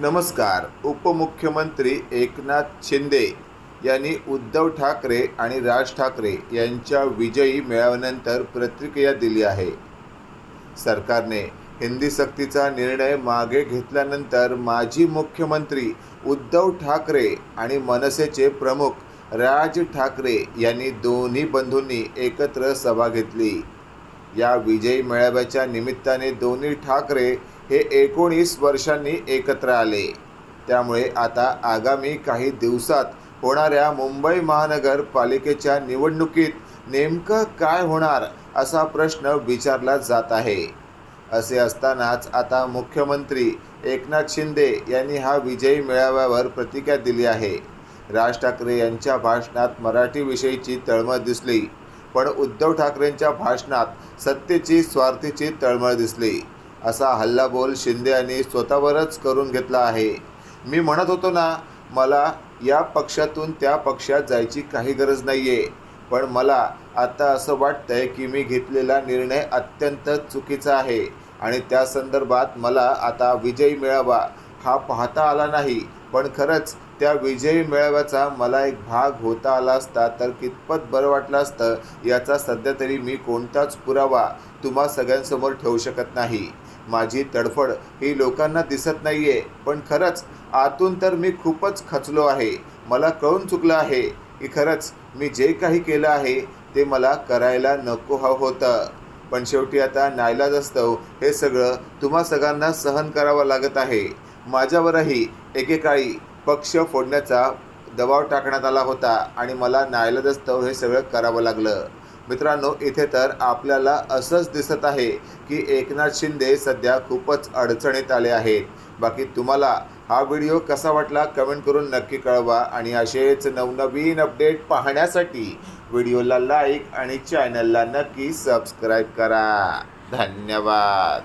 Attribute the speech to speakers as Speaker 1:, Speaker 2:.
Speaker 1: नमस्कार. उपमुख्यमंत्री एकनाथ शिंदे यांनी उद्धव ठाकरे आणि राज ठाकरे यांच्या विजयी मेळाव्यानंतर प्रतिक्रिया दिली आहे. सरकारने हिंदी सक्तीचा निर्णय मागे घेतल्यानंतर माजी मुख्यमंत्री उद्धव ठाकरे आणि मनसेचे प्रमुख राज ठाकरे यांनी दोन्ही बंधूंनी एकत्र सभा घेतली. या विजयी मेळाव्याच्या निमित्ताने दोन्ही ठाकरे हे एकोणीस वर्षांनी एकत्र आले. त्यामुळे आता आगामी काही दिवसात होणाऱ्या मुंबई महानगरपालिकेच्या निवडणुकीत नेमकं काय होणार असा प्रश्न विचारला जात आहे. असे असतानाच आता मुख्यमंत्री एकनाथ शिंदे यांनी हा विजयी मेळाव्यावर प्रतिक्रिया दिली आहे. राज ठाकरे यांच्या भाषणात मराठीविषयीची तळमळ दिसली पण उद्धव ठाकरेंच्या भाषणात सत्तेची स्वार्थीची तळमळ दिसली. असा हल्लाबोल शिंदे यांनी स्वतःवरच करून घेतला आहे. मी म्हणत होतो ना मला या पक्षातून त्या पक्षात जायची काही गरज नाही आहे पण मला आता असं वाटतंय की मी घेतलेला निर्णय अत्यंत चुकीचा आहे. आणि त्या संदर्भात मला आता विजयी मिळावा. हा पाहता आला नाही. पण खरंच त्या विजयी मेळाव्याचा मला एक भाग होता आला असता तर कितपत बरं वाटलं असतं याचा सध्या तरी मी कोणताच पुरावा तुम्हा सगळ्यांसमोर ठेवू शकत नाही. माझी तडफड ही लोकांना दिसत नाही आहे पण खरंच आतून तर मी खूपच खचलो आहे. मला कळून चुकलं आहे की खरंच मी जे काही केलं आहे ते मला करायला नको हवं होतं. पण शेवटी आता नाईलाजस्तव हे सगळं तुम्हा सगळ्यांना सहन करावं लागत आहे. माझ्यावरही एकेकाळी पक्ष फोडण्याचा दबाव टाकण्यात आला होता आणि मला नायलदस्तव हे सगळं करावं लागलं. मित्रांनो इथे तर आपल्याला असंच दिसत आहे की एकनाथ शिंदे सध्या खूपच अडचणीत आले आहेत. बाकी तुम्हाला हा व्हिडिओ कसा वाटला कमेंट करून नक्की कळवा आणि असेच नवनवीन अपडेट पाहण्यासाठी व्हिडिओला लाईक आणि चॅनलला नक्की सबस्क्राईब करा. धन्यवाद.